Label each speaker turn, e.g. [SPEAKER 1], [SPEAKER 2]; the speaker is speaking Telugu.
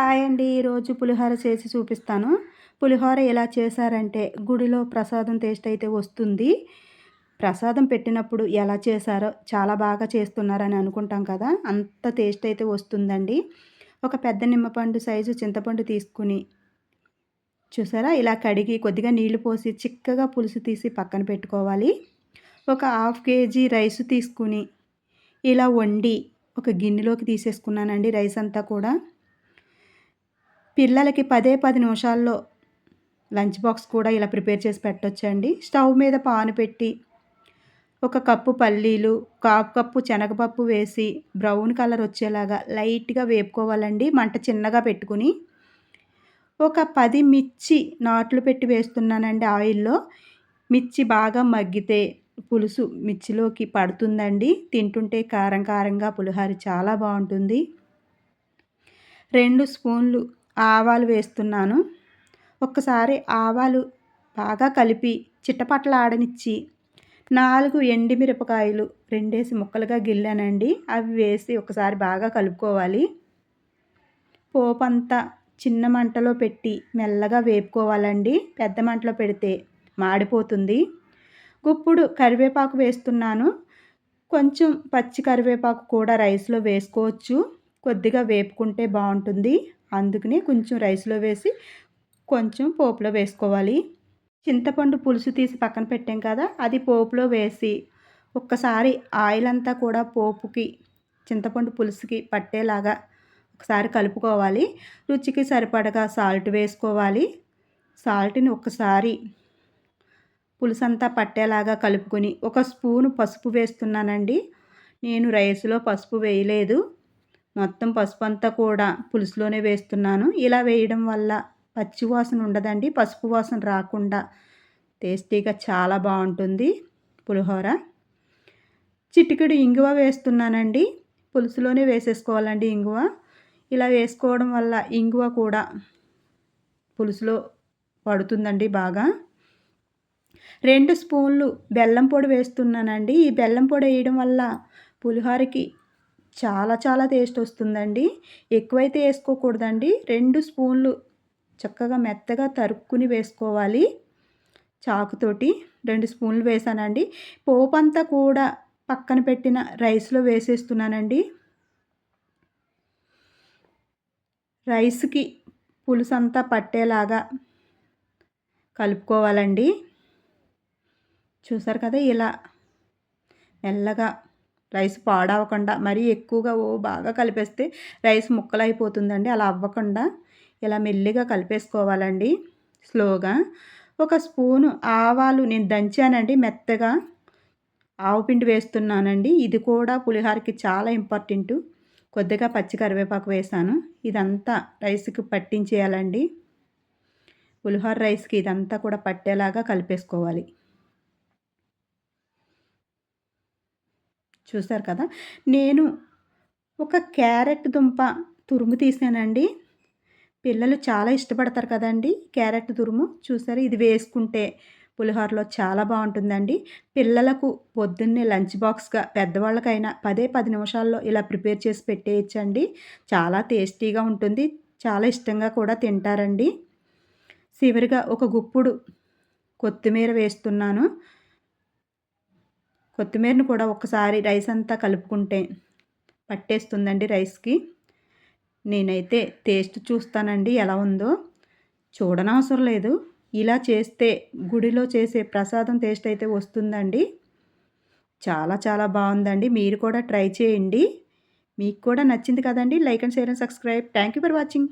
[SPEAKER 1] హాయ్ అండి ఈరోజు పులిహోర చేసి చూపిస్తాను. పులిహోర ఎలా చేశారంటే గుడిలో ప్రసాదం టేస్ట్ అయితే వస్తుంది. ప్రసాదం పెట్టినప్పుడు ఎలా చేశారో చాలా బాగా చేస్తున్నారని అనుకుంటాం కదా అంత టేస్ట్ అయితే వస్తుందండి. ఒక పెద్ద నిమ్మపండు సైజు చింతపండు తీసుకుని చూసారా? ఇలా కడిగి కొద్దిగా నీళ్ళు పోసి చిక్కగా పులుసు తీసి పక్కన పెట్టుకోవాలి. ఒక హాఫ్ కేజీ రైస్ తీసుకుని ఇలా వండి ఒక గిన్నెలోకి తీసేసుకున్నానండి రైస్ అంతా కూడా. పిల్లలకి పదే పది నిమిషాల్లో లంచ్ బాక్స్ కూడా ఇలా ప్రిపేర్ చేసి పెట్టొచ్చండి. స్టవ్ మీద పాను పెట్టి ఒక కప్పు పల్లీలు కాపు కప్పు శనగపప్పు వేసి బ్రౌన్ కలర్ వచ్చేలాగా లైట్గా వేపుకోవాలండి. మంట చిన్నగా పెట్టుకుని ఒక పది మిర్చి నాట్లు పెట్టి వేస్తున్నానండి ఆయిల్లో. మిర్చి బాగా మగ్గితే పులుసు మిర్చిలోకి పడుతుందండి. తింటుంటే కారం కారంగా పులిహార చాలా బాగుంటుంది. రెండు స్పూన్లు ఆవాలు వేస్తున్నాను. ఒక్కసారి ఆవాలు బాగా కలిపి చిట్టపట్టలాడనిచ్చి నాలుగు ఎండిమిరపకాయలు రెండేసి ముక్కలుగా గిల్లానండి. అవి వేసి ఒకసారి బాగా కలుపుకోవాలి. పోపు అంతా చిన్న మంటలో పెట్టి మెల్లగా వేపుకోవాలండి. పెద్ద మంటలో పెడితే మాడిపోతుంది. గుప్పుడు కరివేపాకు వేస్తున్నాను. కొంచెం పచ్చి కరివేపాకు కూడా రైస్లో వేసుకోవచ్చు. కొద్దిగా వేపుకుంటే బాగుంటుంది. అందుకని కొంచెం రైస్లో వేసి కొంచెం పోపులో వేసుకోవాలి. చింతపండు పులుసు తీసి పక్కన పెట్టాం కదా అది పోపులో వేసి ఒక్కసారి ఆయిల్ అంతా కూడా పోపుకి చింతపండు పులుసుకి పట్టేలాగా ఒకసారి కలుపుకోవాలి. రుచికి సరిపడగా సాల్ట్ వేసుకోవాలి. సాల్ట్ని ఒకసారి పులుసు అంతా పట్టేలాగా కలుపుకొని ఒక స్పూను పసుపు వేస్తున్నానండి. నేను రైస్లో పసుపు వేయలేదు. మొత్తం పసుపు అంతా కూడా పులుసులోనే వేస్తున్నాను. ఇలా వేయడం వల్ల పచ్చి వాసన ఉండదండి. పసుపు వాసన రాకుండా టేస్టీగా చాలా బాగుంటుంది పులిహోర. చిటికెడు ఇంగువ వేస్తున్నానండి. పులుసులోనే వేసేసుకోవాలండి ఇంగువ. ఇలా వేసుకోవడం వల్ల ఇంగువ కూడా పులుసులో పడుతుందండి బాగా. రెండు స్పూన్లు బెల్లం పొడి వేస్తున్నానండి. ఈ బెల్లం పొడి వేయడం వల్ల పులిహోరకి చాలా చాలా టేస్ట్ వస్తుందండి. ఎక్కువైతే వేసుకోకూడదండి. రెండు స్పూన్లు చక్కగా మెత్తగా తరుక్కుని వేసుకోవాలి చాకుతోటి. రెండు స్పూన్లు వేసానండి. పోపు అంతా కూడా పక్కన పెట్టిన రైస్లో వేసేస్తున్నానండి. రైస్కి పులుసు అంతా పట్టేలాగా కలుపుకోవాలండి. చూసారు కదా ఇలా మెల్లగా రైస్ పాడవకుండా మరీ ఎక్కువగా ఓ బాగా కలిపేస్తే రైస్ ముక్కలు అయిపోతుందండి అలా అవ్వకుండా ఇలా మెల్లిగా కలిపేసుకోవాలండి. స్లోగా ఒక స్పూను ఆవాలు నేను దంచానండి. మెత్తగా ఆవు పిండి వేస్తున్నానండి. ఇది కూడా పులిహోరకి చాలా ఇంపార్టెంట్. కొద్దిగా పచ్చి కరివేపాకు వేసాను. ఇదంతా రైస్కి పట్టించేయాలండి. పులిహోర రైస్కి ఇదంతా కూడా పట్టేలాగా కలిపేసుకోవాలి. చూసారు కదా. నేను ఒక క్యారెట్ దుంప తురుము తీసానండి. పిల్లలు చాలా ఇష్టపడతారు కదండి క్యారెట్ తురుము. చూసారు? ఇది వేసుకుంటే పులిహోరలో చాలా బాగుంటుందండి. పిల్లలకు పొద్దున్నే లంచ్ బాక్స్గా పెద్దవాళ్ళకైనా పదే పది నిమిషాల్లో ఇలా ప్రిపేర్ చేసి పెట్టేయచ్చండి. చాలా టేస్టీగా ఉంటుంది. చాలా ఇష్టంగా కూడా తింటారండి. చివరిగా ఒక గుప్పుడు కొత్తిమీర వేస్తున్నాను. కొత్తిమీరను కూడా ఒకసారి రైస్ అంతా కలుపుకుంటే పట్టేస్తుందండి రైస్కి. నేనైతే టేస్ట్ చూస్తానండి ఎలా ఉందో. చూడనవసరం లేదు. ఇలా చేస్తే గుడిలో చేసే ప్రసాదం టేస్ట్ అయితే వస్తుందండి. చాలా చాలా బాగుందండి. మీరు కూడా ట్రై చేయండి. మీకు కూడా నచ్చింది కదండి. Like and share and subscribe. Thank you for watching.